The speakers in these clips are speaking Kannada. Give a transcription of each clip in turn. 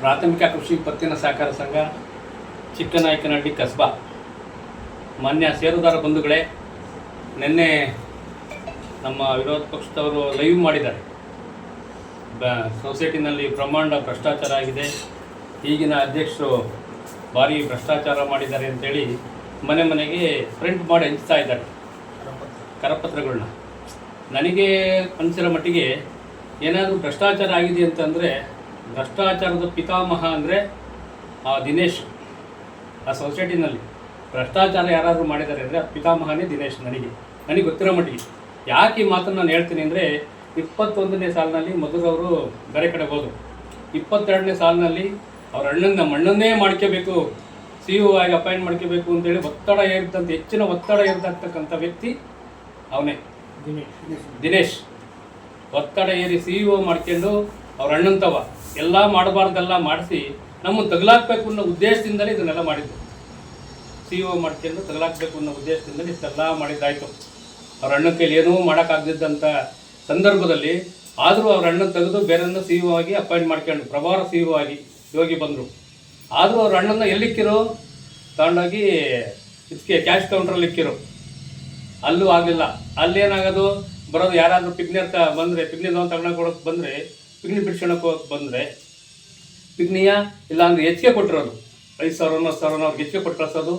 ಪ್ರಾಥಮಿಕ ಕೃಷಿ ಪತ್ತಿನ ಸಹಕಾರ ಸಂಘ, ಚಿಕ್ಕನಾಯಕನಹಳ್ಳಿ ಕಸ್ಬಾ. ಮಾನ್ಯ ಸೇರುದಾರ ಬಂಧುಗಳೇ, ನಿನ್ನೆ ನಮ್ಮ ವಿರೋಧ ಪಕ್ಷದವರು ಲೈವ್ ಮಾಡಿದ್ದಾರೆ. ಬ, ಸೊಸೈಟಿನಲ್ಲಿ ಬ್ರಹ್ಮಾಂಡ ಭ್ರಷ್ಟಾಚಾರ ಆಗಿದೆ. ಈಗಿನ ಅಧ್ಯಕ್ಷರು ಭಾರಿ ಭ್ರಷ್ಟಾಚಾರ ಮಾಡಿದ್ದಾರೆ ಅಂತೇಳಿ ಮನೆ ಮನೆಗೆ ಪ್ರಿಂಟ್ ಮಾಡಿ ಹಂಚ್ತಾ ಇದ್ದಾರೆ ಕರಪತ್ರಗಳನ್ನ ನನಗೆ ಅನಿಸಿರೋ ಮಟ್ಟಿಗೆ ಏನಾದರೂ ಭ್ರಷ್ಟಾಚಾರ ಆಗಿದೆ ಅಂತಂದರೆ ಭ್ರಷ್ಟಾಚಾರದ ಪಿತಾಮಹ ಅಂದರೆ ಆ ದಿನೇಶ್. ಆ ಸೊಸೈಟಿನಲ್ಲಿ ಭ್ರಷ್ಟಾಚಾರ ಯಾರಾದರೂ ಮಾಡಿದ್ದಾರೆ ಅಂದರೆ ಪಿತಾಮಹನೇ ದಿನೇಶ್ ನನಗೆ. ನನಗೆ ಗೊತ್ತಿರೋ ಮಟ್ಟಿಗೆ. ಯಾಕೆ ಈ ಮಾತನ್ನು ನಾನು ಹೇಳ್ತೀನಿ ಅಂದರೆ ಇಪ್ಪತ್ತೊಂದನೇ ಸಾಲಿನಲ್ಲಿ ಮಧುರವರು ಬೇರೆ ಕಡೆ ಹೋದರು. ಇಪ್ಪತ್ತೆರಡನೇ ಸಾಲಿನಲ್ಲಿ ಅವ್ರ ಅಣ್ಣನ ನಮ್ಮ ಅಣ್ಣನ್ನೇ ಮಾಡ್ಕೋಬೇಕು ಸಿ ಇ ಆಗಿ ಅಪಾಯಿಂಟ್ ಮಾಡ್ಕೋಬೇಕು ಅಂತೇಳಿ ಒತ್ತಡ ಏರಿದಂಥ ಹೆಚ್ಚಿನ ಒತ್ತಡ ಏರಿದಾಗ್ತಕ್ಕಂಥ ವ್ಯಕ್ತಿ ಅವನೇ. ದಿನೇಶ್. ದಿನೇಶ್. ಒತ್ತಡ ಏರಿ ಸಿ ಇ ಮಾಡ್ಕೊಂಡು ಅವ್ರ ಅಣ್ಣಂತವ ಎಲ್ಲ ಮಾಡಬಾರ್ದೆಲ್ಲ ಮಾಡಿಸಿ ನಮ್ಮನ್ನು ತಗಲಾಕ್ಬೇಕು ಅನ್ನೋ ಉದ್ದೇಶದಿಂದಲೇ ಇದನ್ನೆಲ್ಲ ಮಾಡಿದ್ದು. ಸಿ ಇ ಮಾಡ್ಕೊಂಡು ತಗಲಾಕ್ಬೇಕು ಅನ್ನೋ ಉದ್ದೇಶದಿಂದಲೇ ಇಷ್ಟೆಲ್ಲ ಮಾಡಿದ್ದಾಯಿತು. ಅವ್ರ ಅಣ್ಣ ಕೈಲಿ ಏನೂ ಮಾಡೋಕ್ಕಾಗದಿದ್ದಂಥ ಸಂದರ್ಭದಲ್ಲಿ ಆದರೂ ಅವ್ರ ಅಣ್ಣನ ತೆಗೆದು ಬೇರೆಯನ್ನು ಸಿ ಇ ಆಗಿ ಅಪಾಯಿಂಟ್ ಮಾಡ್ಕೊಂಡು, ಪ್ರಭಾರ ಸಿ ಇ ಆಗಿ ಯೋಗಿ ಬಂದರು. ಆದರೂ ಅವ್ರ ಅಣ್ಣನ ಎಲ್ಲಿಕ್ಕಿರೋ? ತಗೊಂಡೋಗಿ ಇದಕ್ಕೆ ಕ್ಯಾಶ್ ಕೌಂಟ್ರಲ್ಲಿ ಇಕ್ಕಿರು. ಅಲ್ಲೂ ಆಗಲಿಲ್ಲ. ಅಲ್ಲೇನಾಗೋದು? ಬರೋದು ಯಾರಾದರೂ ಪಿಗ್ನಿ ಅಂತ ಬಂದರೆ ಪಿಗ್ನಿ ಲೋನ್ ತಗೊಂಡೋಗಿ ಕೊಡೋಕೆ ಬಂದರೆ ಪಿಗ್ನಿ ಬಿಡ್ಸ್ಕೊಳಕ್ಕೆ ಬಂದರೆ ಪಿಗ್ನಿಯ ಇಲ್ಲಾಂದರೆ ಹೆಚ್ಚಿಗೆ ಕೊಟ್ಟಿರೋದು. ಐದು ಸಾವಿರ ಸಾವಿರನೋ ಸಾವಿರ ಅವ್ರಿಗೆ ಹೆಚ್ಚಿಗೆ ಕೊಟ್ಟು ಕಳಿಸೋದು.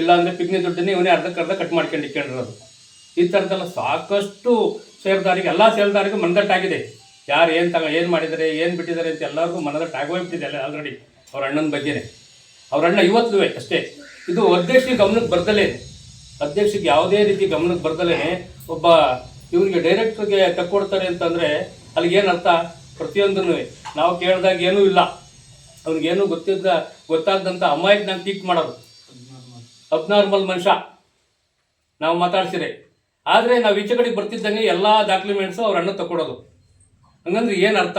ಇಲ್ಲಾಂದರೆ ಪಿಗ್ನಿ ದುಡ್ಡನ್ನೇ ಇವನೇ ಅರ್ಧಕ್ಕೆ ಅರ್ಧ ಕಟ್ ಮಾಡ್ಕೊಂಡು ಇಟ್ಕೊಂಡಿರೋದು ಈ ಥರದ್ದೆಲ್ಲ ಸಾಕಷ್ಟು ಸೇರ್ದಾರಿಗೆ ಎಲ್ಲ ಸೇರ್ದಾರಿಗೂ ಮನದಟ್ಟಾಗಿದೆ. ಯಾರು ಏನು ತಗ, ಏನು ಮಾಡಿದ್ದಾರೆ, ಏನು ಬಿಟ್ಟಿದ್ದಾರೆ ಅಂತ ಎಲ್ಲರಿಗೂ ಮನದಟ್ಟು ಆಗೋಗ್ಬಿಟ್ಟಿದೆ ಅಲ್ಲ ಆಲ್ರೆಡಿ ಅವ್ರ ಅಣ್ಣನ ಬಗ್ಗೆನೇ. ಅವ್ರ ಅಣ್ಣ ಇವತ್ತು ಅಷ್ಟೇ. ಇದು ಅಧ್ಯಕ್ಷರಿಗೆ ಗಮನಕ್ಕೆ ಬರ್ದಲೇ ಅಧ್ಯಕ್ಷಕ್ಕೆ ಯಾವುದೇ ರೀತಿ ಗಮನಕ್ಕೆ ಬರ್ದಲೇ ಒಬ್ಬ ಇವರಿಗೆ ಡೈರೆಕ್ಟ್ರಿಗೆ ತಕ್ಕೊಡ್ತಾರೆ ಅಂತಂದರೆ ಅಲ್ಲಿಗೆ ಏನು ಅರ್ಥ? ಪ್ರತಿಯೊಂದನ್ನು ನಾವು ಕೇಳಿದಾಗ ಏನೂ ಇಲ್ಲ. ಅವ್ನಿಗೇನು ಗೊತ್ತಿದ್ದ ಗೊತ್ತಾಗದಂಥ ಅಮಾಯಕ್ ನಾನು ಟೀಕ್ ಮಾಡೋದು ಅಬ್ನಾರ್ಮಲ್ ಮನುಷ್ಯ. ನಾವು ಮಾತಾಡ್ಸಿರಿ ಆದರೆ ನಾವು ಈಚೆ ಕಡೆಗೆ ಬರ್ತಿದ್ದಂಗೆ ಎಲ್ಲ ಡಾಕ್ಯುಮೆಂಟ್ಸು ಅವ್ರ ಅಣ್ಣ ತಗೊಡೋದು ಹಂಗಂದ್ರೆ ಏನು ಅರ್ಥ?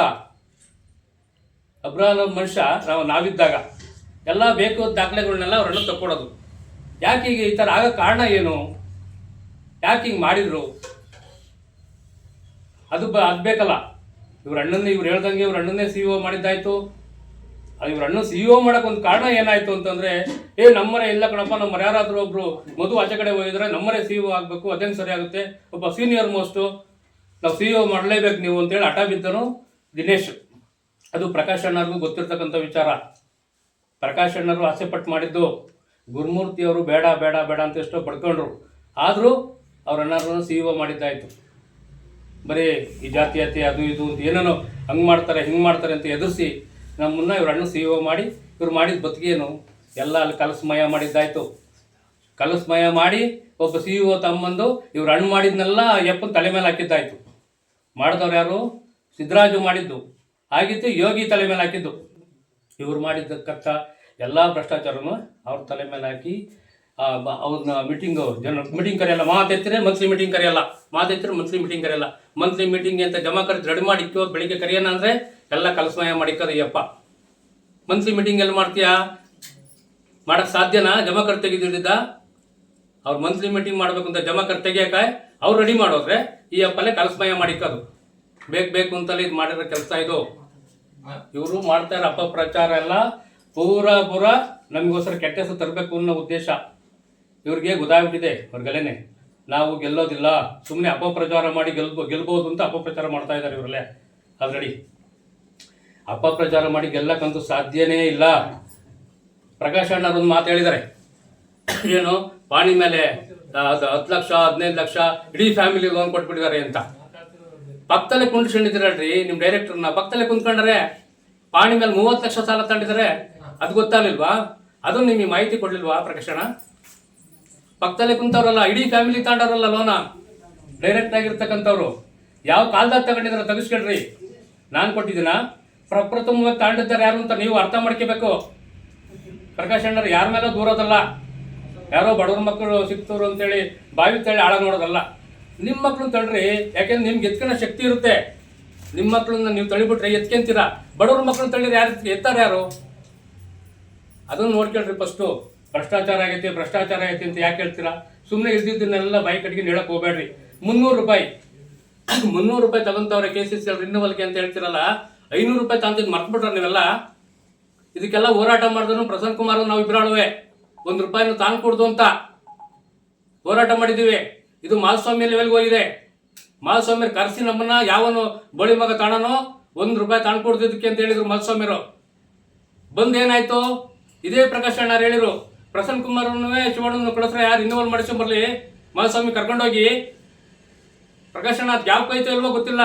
ಅಬ್ರಾಲ್ ಮನುಷ್ಯ ನಾವು, ನಾವಿದ್ದಾಗ ಎಲ್ಲ ಬೇಕು ದಾಖಲೆಗಳನ್ನೆಲ್ಲ ಅವ್ರ ಅಣ್ಣ ತಗೊಡೋದು ಯಾಕೆ ಈಗ ಈ ಥರ ಆಗೋ ಕಾರಣ ಏನು? ಯಾಕೆ ಹಿಂಗೆ ಮಾಡಿದರು? ಅದು ಬ, ಅದು ಬೇಕಲ್ಲ. ಇವ್ರ ಅಣ್ಣನ ಇವ್ರು ಹೇಳ್ದಂಗೆ ಇವ್ರ ಅಣ್ಣನ್ನೇ ಸಿ ಒ ಮಾಡಿದ್ದಾಯ್ತು. ಅದು ಇವ್ರ ಅಣ್ಣ ಸಿ ಒ ಮಾಡಕ್ಕೆ ಒಂದು ಕಾರಣ ಏನಾಯ್ತು ಅಂತಂದ್ರೆ, ಏ, ನಮ್ಮನೆ ಇಲ್ಲ ಕಣಪ್ಪ ನಮ್ಮ ಯಾರಾದರೂ ಒಬ್ರು ಮಧು ಆಚೆ ಕಡೆ ಹೋಗಿದ್ರೆ ನಮ್ಮನೆ ಸಿ ಒ ಆಗಬೇಕು, ಅದೇನು ಸರಿ ಆಗುತ್ತೆ? ಒಬ್ಬ ಸೀನಿಯರ್ ಮೋಸ್ಟು ನಾವು ಸಿ ಒ ಮಾಡಲೇಬೇಕು ನೀವು ಅಂತೇಳಿ ಹಠ ಬಿದ್ದನು ದಿನೇಶ್. ಅದು ಪ್ರಕಾಶ್ ಅಣ್ಣರಿಗೂ ಗೊತ್ತಿರ್ತಕ್ಕಂಥ ವಿಚಾರ. ಪ್ರಕಾಶ್ ಅಣ್ಣರು ಆಸೆ ಪಟ್ಟು ಮಾಡಿದ್ದು. ಗುರುಮೂರ್ತಿ ಅವರು ಬೇಡ ಬೇಡ ಬೇಡ ಅಂತ ಎಷ್ಟೋ ಪಡ್ಕೊಂಡ್ರು. ಆದರೂ ಅವ್ರ ಅಣ್ಣರನ್ನು ಸಿ ಒ ಮಾಡಿದ್ದಾಯ್ತು. ಬರೀ ಈ ಜಾತೀಯತೆ ಅದು ಇದು ಅಂತ ಏನೇನೋ ಹಂಗೆ ಮಾಡ್ತಾರೆ, ಹಿಂಗೆ ಮಾಡ್ತಾರೆ ಅಂತ ಎದುರಿಸಿ ನಮ್ಮನ್ನ ಇವ್ರ ಅಣ್ಣ ಸಿ ಒ ಮಾಡಿ, ಇವ್ರು ಮಾಡಿದ ಬದುಕೇನು ಎಲ್ಲ ಅಲ್ಲಿ ಕಲಸಮಯ ಮಾಡಿದ್ದಾಯ್ತು. ಕಲಸಮಯ ಮಾಡಿ ಒಬ್ಬ ಸಿ ಒ ತಮ್ಮಂದು ಇವ್ರು ಅಣ್ಣ ಮಾಡಿದ್ನೆಲ್ಲ ಯಪ್ಪನ ತಲೆ ಮೇಲೆ ಹಾಕಿದ್ದಾಯ್ತು. ಮಾಡಿದವ್ರು ಯಾರು? ಸಿದ್ದರಾಜು ಮಾಡಿದ್ದು. ಆಗಿದ್ದು ಯೋಗಿ ತಲೆ ಮೇಲೆ ಹಾಕಿದ್ದು. ಇವ್ರು ಮಾಡಿದ್ದಕ್ಕಂಥ ಎಲ್ಲ ಭ್ರಷ್ಟಾಚಾರನು ಅವ್ರ ತಲೆ ಮೇಲೆ ಹಾಕಿ ಅವ್ರನ್ನ ಮೀಟಿಂಗ್ ಜನ ಮೀಟಿಂಗ್ ಕರೆಯಲ್ಲ ಮಾತೆತ್ತಿದ್ರೆ ಮಂತ್ಲಿ ಮೀಟಿಂಗ್ ಕರೆಯಲ್ಲ. ಮಾತೆತ್ತಿದ್ರೆ ಮಂತ್ಲಿ ಮೀಟಿಂಗ್ ಕರೆಯಲ್ಲ. ಮಂತ್ಲಿ ಮೀಟಿಂಗ್ ಅಂತ ಜಮಾ ಕರೆದು ರೆಡಿ ಮಾಡಿ ಇಕ್ಕೋ ಬೆಳಿಗ್ಗೆ ಕರೆಯೋಣ ಅಂದರೆ ಎಲ್ಲ ಕಲಸಮಯ ಮಾಡಿಕ್ಕದ ಯಪ್ಪ ಮಂತ್ಲಿ ಮೀಟಿಂಗ್ ಎಲ್ಲಿ ಮಾಡ್ತೀಯಾ? ಮಾಡೋಕೆ ಸಾಧ್ಯನಾ? ಜಮಾ ಕರ್ ತೆಗೆದಿದ್ದ ಅವ್ರು ಮಂತ್ಲಿ ಮೀಟಿಂಗ್ ಮಾಡಬೇಕು ಅಂತ ಜಮಾ ಕರ್ ತೆಗಿಯಕ್ಕೆ ಅವ್ರು ರೆಡಿ ಮಾಡೋದ್ರೆ ಈ ಅಪ್ಪಲ್ಲೇ ಕಲಸಮಯ ಮಾಡಿಕ್ಕದು. ಬೇಕು ಬೇಕು ಅಂತಲೇ ಇದು ಮಾಡಿರೋ ಕೆಲಸ ಇದು. ಇವರು ಮಾಡ್ತಾ ಇರೋ ಪ್ರಚಾರ ಎಲ್ಲ ಪೂರ ಪೂರ ನಮಗೋಸ್ಕರ ಕೆಟ್ಟ ತರಬೇಕು ಅನ್ನೋ ಉದ್ದೇಶ. ಇವ್ರಿಗೆ ಗೊತ್ತಾಗ್ಬಿಟ್ಟಿದೆ ಅವ್ರಿಗೆಲ್ಲೇ ನಾವು ಗೆಲ್ಲೋದಿಲ್ಲ ಸುಮ್ಮನೆ ಅಪಪ್ರಚಾರ ಮಾಡಿ ಗೆಲ್ಬ ಗೆಲ್ಬೋದು ಅಂತ ಅಪಪ್ರಚಾರ ಮಾಡ್ತಾ ಇದ್ದಾರೆ ಇವರಲ್ಲೇ. ಆಲ್ರೆಡಿ. ಅಪಪ್ರಚಾರ ಮಾಡಿ ಗೆಲ್ಲಕ್ಕಂತೂ ಸಾಧ್ಯನೇ ಇಲ್ಲ. ಪ್ರಕಾಶ್ ಅಣ್ಣವ್ರೊಂದು ಮಾತು ಹೇಳಿದ್ದಾರೆ. ಏನು, ಪಾಣಿ ಮೇಲೆ ಹತ್ತು ಲಕ್ಷ, ಹದಿನೈದು ಲಕ್ಷ ಇಡೀ ಫ್ಯಾಮಿಲಿ ಲೋನ್ ಕೊಟ್ಬಿಟ್ಟಿದ್ದಾರೆ ಅಂತ. ಪಕ್ಕದಲ್ಲೇ ಕುಂಡ್ಕೊಂಡಿದ್ದೀರಲ್ರಿ ನಿಮ್ಮ ಡೈರೆಕ್ಟರ್ನ ಪಕ್ಕದಲ್ಲೇ ಕುಂತ್ಕೊಂಡ್ರೆ ಪಾಣಿ ಮೇಲೆ ಮೂವತ್ತು ಲಕ್ಷ ಸಾಲ ತಗೊಂಡಿದ್ದಾರೆ ಅದು ಗೊತ್ತಾಗಲಿಲ್ವಾ? ಅದು ನಿಮಗೆ ಮಾಹಿತಿ ಕೊಡ್ಲಿಲ್ವಾ ಪ್ರಕಾಶಣ ಪಕ್ಕದಲ್ಲೇ ಕುಂತವ್ರಲ್ಲ, ಇಡೀ ಫ್ಯಾಮಿಲಿ ತಗೊಂಡವ್ರಲ್ಲ ಲೋನ. ಡೈರೆಕ್ಟ್ ಆಗಿರ್ತಕ್ಕಂಥವ್ರು. ಯಾವ ಕಾಲದಾಗ ತಗೊಂಡಿದ್ರ ತೆಗಿಸ್ಕೊಳ್ರಿ. ನಾನು ಕೊಟ್ಟಿದ್ದೀನ? ಪ್ರಪ್ರಥಮವಾಗಿ ತಗೊಂಡಿದ್ದಾರೆ ಯಾರು ಅಂತ ನೀವು ಅರ್ಥ ಮಾಡ್ಕೋಬೇಕು. ಪ್ರಕಾಶ್ ಅಣ್ಣರು ಯಾರ ಮೇಲೆ ದೂರೋದಲ್ಲ ಯಾರೋ ಬಡವ್ರ ಮಕ್ಕಳು ಸಿಕ್ತವ್ರು ಅಂತೇಳಿ ಬಾವಿ ತಳ್ಳಿ ಆಳ ನೋಡೋದಲ್ಲ. ನಿಮ್ಮ ಮಕ್ಳನ್ನ ತಳ್ಳ್ರಿ ಯಾಕೆಂದ್ರೆ ನಿಮ್ಗೆ ಎತ್ಕೊಳ್ಳೋ ಶಕ್ತಿ ಇರುತ್ತೆ. ನಿಮ್ಮ ಮಕ್ಕಳನ್ನ ನೀವು ತಳಿಬಿಟ್ರೆ ಎತ್ಕೊಂತೀರಾ? ಬಡವ್ರ ಮಕ್ಕಳನ್ನ ತಳ್ಳಿರಿ ಯಾರು ಎತ್ತಾರೆ ಯಾರು? ಅದನ್ನು ನೋಡ್ಕೊಳ್ರಿ ಫಸ್ಟು ಭ್ರಷ್ಟಾಚಾರ ಆಗೈತೆ ಭ್ರಷ್ಟಾಚಾರ ಆಗೈತೆ ಅಂತ ಯಾಕೆ ಹೇಳ್ತೀರಾ? ಸುಮ್ಮನೆ ಇದ್ದಿದ್ದನ್ನೆಲ್ಲ ಬಾಯಿ ಕಟ್ಟಿಗೆ ಹೇಳಕ್ ಹೋಗ್ಬೇಡ್ರಿ. ಮುನ್ನೂರು ರೂಪಾಯಿ. ಮುನ್ನೂರು ರೂಪಾಯಿ ತಗೊಂತವ್ರೆ ಕೆ ಸಿ ಸಿ ರಿನ್ಯೂವಲ್ಗೆ ಅಂತ ಹೇಳ್ತಿರಲ್ಲ, ಐನೂರು ರೂಪಾಯಿ ತಂದಿದ್ದು ಮರ್ತ್ಬಿಟ್ರೆ ನೀವೆಲ್ಲ? ಇದಕ್ಕೆಲ್ಲ ಹೋರಾಟ ಮಾಡಿದ್ರು ಪ್ರಸಂತ್ ಕುಮಾರ್ ನಾವು ಇಬ್ಬರಾಳುವೆ ಒಂದು ರೂಪಾಯಿನ ತಾನು ಕೊಡ್ದು ಅಂತ. ಹೋರಾಟ ಮಾಡಿದ್ದೀವಿ. ಇದು ಮಾಲಸ್ವಾಮಿ ಲೆವೆಲ್ಗೆ ಹೋಗಿದೆ. ಮಾಲಸ್ವಾಮಿಯರು ಕರೆಸಿ ನಮ್ಮನ್ನ, ಯಾವನು ಬಳಿ ಮಗ ತಾಣನೋ, ಒಂದು ರೂಪಾಯಿ ತಾನು ಕೊಡ್ತಿದ್ದಕ್ಕೆ ಅಂತ ಹೇಳಿದ್ರು ಮಾಲಸ್ವಾಮಿಯರು ಬಂದು ಏನಾಯ್ತು ಇದೇ ಪ್ರಕಾಶ್ ಅಣ್ಣ ಹೇಳಿರು ಪ್ರಸನ್ನ ಕುಮಾರ್ ಶಿವಣ್ಣನ ಕಳಿಸ್ರೆ ಯಾರು ಇನ್ವಾಲ್ವ್ ಮಾಡಿಸ್ಕೊಂಬರ್ಲಿ ಮಾಧುಸ್ವಾಮಿ ಕರ್ಕೊಂಡೋಗಿ. ಪ್ರಕಾಶ್ ಅಣ್ಣ ಅದು ಯಾವ ಕೈತೋ ಇಲ್ವೋ ಗೊತ್ತಿಲ್ಲ.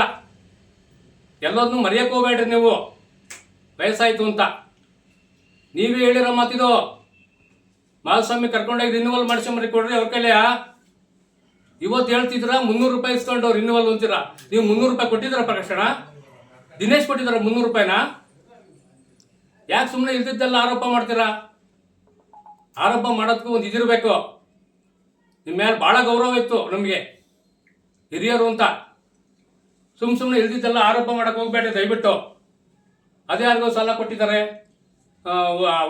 ಎಲ್ಲದನ್ನೂ ಮರೆಯಕ್ಕೆ ಹೋಗ್ಬೇಡ್ರಿ ನೀವು. ವಯಸ್ಸಾಯಿತು ಅಂತ. ನೀವೇ ಹೇಳಿರೋ ಮಾತಿದು. ಮಾಧುಸ್ವಾಮಿ ಕರ್ಕೊಂಡೋಗಿ ರಿನ್ಯೂವಲ್ ಮಾಡಿಸ್ಕೊಂಬರಿ ಕೊಡ್ರಿ ಅವ್ರ ಕೈಲೆಯ ಇವತ್ತು ಹೇಳ್ತಿದ್ರ ಮುನ್ನೂರು ರೂಪಾಯಿ ಇಸ್ಕೊಂಡು ರಿನ್ಯೂವಲ್ ಅಂತೀರ? ನೀವು ಮುನ್ನೂರು ರೂಪಾಯಿ ಕೊಟ್ಟಿದ್ದೀರಾ ಪ್ರಕಾಶಣ ದಿನೇಶ್ ಕೊಟ್ಟಿದ್ದಾರ ಮುನ್ನೂರು ರೂಪಾಯಿನ? ಯಾಕೆ ಸುಮ್ಮನೆ ಇಲ್ದಿದ್ದೆಲ್ಲ ಆರೋಪ ಮಾಡ್ತೀರಾ? ಆರೋಪ ಮಾಡೋದಕ್ಕೂ ಒಂದು ಇದಿರಬೇಕು. ನಿಮ್ಮ ಮೇಲೆ ಭಾಳ ಗೌರವ ಇತ್ತು ನಮಗೆ. ಹಿರಿಯರು ಅಂತ. ಸುಮ್ಮ ಸುಮ್ಮನೆ ಇಲ್ದಿದ್ದೆಲ್ಲ ಆರೋಪ ಮಾಡಕ್ಕೆ ಹೋಗ್ಬೇಡಿ ದಯವಿಟ್ಟು. ಅದೇ ಯಾರಿಗೋ ಸಾಲ ಕೊಟ್ಟಿದ್ದಾರೆ.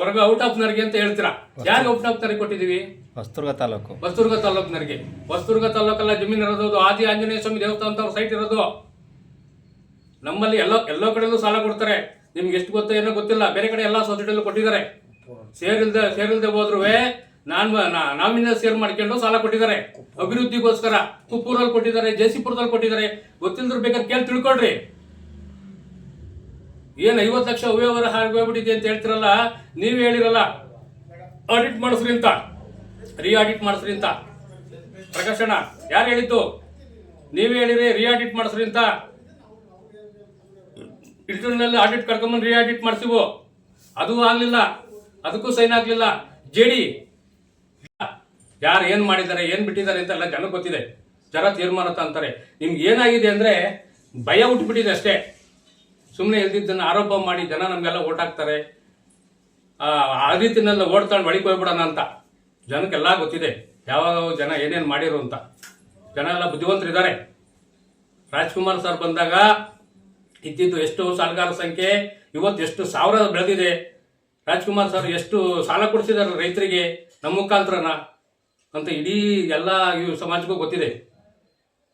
ಹೊರಗ ಔಟ್ ಆಫ್ ನರ್ಗೆ ಅಂತ ಹೇಳ್ತೀರಾ? ಯಾರಿಗೆ ಔಟ್ ಆಫ್ ನರ್ಗೆ ಕೊಟ್ಟಿದ್ದೀವಿ? ಹೊಸದುರ್ಗ ತಾಲೂಕು. ಹೊಸದುರ್ಗ ತಾಲೂಕಿನರಿಗೆ ಹೊಸದುರ್ಗ ತಾಲೂಕಲ್ಲ ಜಮೀನು ಇರೋದು ಆದಿ ಆಂಜನೇಯ ಸ್ವಾಮಿ ದೇವಸ್ಥಾನ ಅಂತ ಸೈಟ್ ಇರೋದು. ನಮ್ಮಲ್ಲಿ ಎಲ್ಲ ಎಲ್ಲೋ ಕಡೆಯಲ್ಲೂ ಸಾಲ ಕೊಡ್ತಾರೆ. ನಿಮ್ಗೆ ಎಷ್ಟು ಗೊತ್ತೋ ಏನೋ ಗೊತ್ತಿಲ್ಲ. ಬೇರೆ ಕಡೆ ಎಲ್ಲ ಸೊಸೈಟಿಯಲ್ಲೂ ಕೊಟ್ಟಿದ್ದಾರೆ. ಸೇರಿಲ್ದೆ ಸೇರಿಲ್ದೆ ಹೋದ್ರು ನಾನು ನಾಮಿನ ಸೇರ್ ಮಾಡ್ಕೊಂಡು ಸಾಲ ಕೊಟ್ಟಿದ್ದಾರೆ. ಅಭಿವೃದ್ಧಿಗೋಸ್ಕರ ಕುಪ್ಪೂರಲ್ಲಿ ಕೊಟ್ಟಿದ್ದಾರೆ, ಜೆಸಿಪುರದಲ್ಲಿ ಕೊಟ್ಟಿದ್ದಾರೆ. ಗೊತ್ತಿಲ್ದ್ರ ಬೇಕಾದ್ರೆ ಕೇಳಿ ತಿಳ್ಕೊಳ್ರಿ. ಏನ್ ಐವತ್ತು ಲಕ್ಷ ಅವ್ಯವಹಾರ ಹಾರಿಗೋಗ್ಬಿಟ್ಟಿದೆ ಅಂತ ಹೇಳ್ತಿರಲ್ಲ, ನೀವ್ ಹೇಳಿರಲ್ಲ ಆಡಿಟ್ ಮಾಡಿಸ್ರಿ ಅಂತ ರೀ ಆಡಿಟ್ ಮಾಡಿಸ್ರಿ ಅಂತ. ಪ್ರಕಾಶಣ ಯಾರು ಹೇಳಿದ್ದು? ನೀವೇ ಹೇಳಿರಿ ರೀ ಆಡಿಟ್ ಮಾಡಿಸ್ರಿ ಅಂತ. ಇಂಟರ್ನಲ್ ಆಡಿಟ್ ಕರ್ಕೊಂಬಂದು ರೀ ಆಡಿಟ್ ಮಾಡಿಸಿವು. ಅದು ಆಗ್ಲಿಲ್ಲ. ಅದಕ್ಕೂ ಸೈನ್ ಆಗ್ಲಿಲ್ಲ. ಜೆಡಿ, ಯಾರು ಏನ್ ಮಾಡಿದ್ದಾರೆ, ಏನ್ ಬಿಟ್ಟಿದ್ದಾರೆ ಅಂತ ಎಲ್ಲ ಜನ ಗೊತ್ತಿದೆ. ಜನ ತೀರ್ಮಾನ ಅಂತ ಅಂತಾರೆ ನಿಮ್ಗೆ ಏನಾಗಿದೆ ಅಂದ್ರೆ ಭಯ ಉಟ್ಬಿಟ್ಟಿದೆ ಅಷ್ಟೇ. ಸುಮ್ಮನೆ ಇದ್ದಿದ್ದನ್ನು ಆರೋಪ ಮಾಡಿ ಜನ ನಮ್ಗೆಲ್ಲ ಓಟ್ ಹಾಕ್ತಾರೆ. ಆ ರೀತಿನೆಲ್ಲ ಓಡ್ತಾಳೆ ಬಳಿಕ್ ಹೋಗ್ಬಿಡೋಣ ಅಂತ. ಜನಕ್ಕೆಲ್ಲ ಗೊತ್ತಿದೆ. ಯಾವಾಗ ಜನ ಏನೇನು ಮಾಡಿರು ಅಂತ. ಜನ ಎಲ್ಲ ಬುದ್ಧಿವಂತರಿದ್ದಾರೆ. ರಾಜ್ಕುಮಾರ್ ಸರ್ ಬಂದಾಗ ಇದ್ದಿದ್ದು ಎಷ್ಟು ಸಾಲಗಾರ ಸಂಖ್ಯೆ, ಇವತ್ತು ಎಷ್ಟು ಸಾವಿರ ಬೆಳೆದಿದೆ. ರಾಜ್ಕುಮಾರ್ ಸರ್ ಎಷ್ಟು ಸಾಲ ಕೊಡಿಸಿದ್ದಾರೆ ರೈತರಿಗೆ ನಮ್ಮ ಮುಖಾಂತರನ ಅಂತ ಇಡೀ ಎಲ್ಲ ಇವು ಸಮಾಜಕ್ಕೂ ಗೊತ್ತಿದೆ.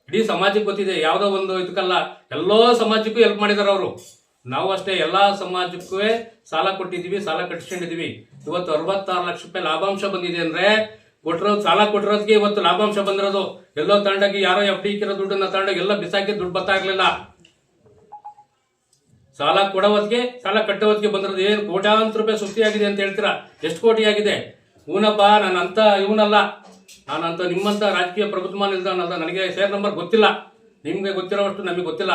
ಇಡೀ ಸಮಾಜಕ್ಕೆ ಗೊತ್ತಿದೆ. ಯಾವುದೋ ಒಂದು ಇದಕ್ಕಲ್ಲ, ಎಲ್ಲೋ ಸಮಾಜಕ್ಕೂ ಹೆಲ್ಪ್ ಮಾಡಿದಾರೆ ಅವರು. ನಾವು ಅಷ್ಟೇ ಎಲ್ಲ ಸಮಾಜಕ್ಕೂ ಸಾಲ ಕೊಟ್ಟಿದ್ದೀವಿ, ಸಾಲ ಕಟ್ಟಿಸ್ಕೊಂಡಿದ್ದೀವಿ. ಇವತ್ತು ಅರವತ್ತಾರು ಲಕ್ಷ ರೂಪಾಯಿ ಲಾಭಾಂಶ ಬಂದಿದೆ ಅಂದ್ರೆ ಕೊಟ್ಟಿರೋದು ಸಾಲ ಕೊಟ್ಟಿರೋದಕ್ಕೆ ಇವತ್ತು ಲಾಭಾಂಶ ಬಂದಿರೋದು. ಎಲ್ಲೋ ತಗೊಂಡೋಗಿ ಯಾರೋ ಎಫ್ ಡಿ ಇಕ್ಕಿರೋ ದುಡ್ಡನ್ನ ತಗೊಂಡೋಗಿ ಎಲ್ಲ ಬಿಸಾಕಿ ದುಡ್ಡು ಬರ್ತಾ ಸಾಲ ಕೊಡೋದಕ್ಕೆ ಸಾಲ ಕಟ್ಟೋದಕ್ಕೆ ಬಂದಿರೋದು ಏನು ಕೋಟ್ಯಾಂತರ ರೂಪಾಯಿ ಸುಸ್ತಿಯಾಗಿದೆ ಅಂತ ಹೇಳ್ತೀರಾ? ಎಷ್ಟು ಕೋಟಿ ಆಗಿದೆ? ಊನಪ್ಪ ನಾನು ಅಂತ ಇವನಲ್ಲ. ನಾನಂತ ನಿಮ್ಮಂತ ರಾಜಕೀಯ ಪ್ರಭುತ್ವ ಅಂತ ನನಗೆ ಶೇರ್ ನಂಬರ್ ಗೊತ್ತಿಲ್ಲ. ನಿಮಗೆ ಗೊತ್ತಿರೋವಷ್ಟು ನಮಗೆ ಗೊತ್ತಿಲ್ಲ.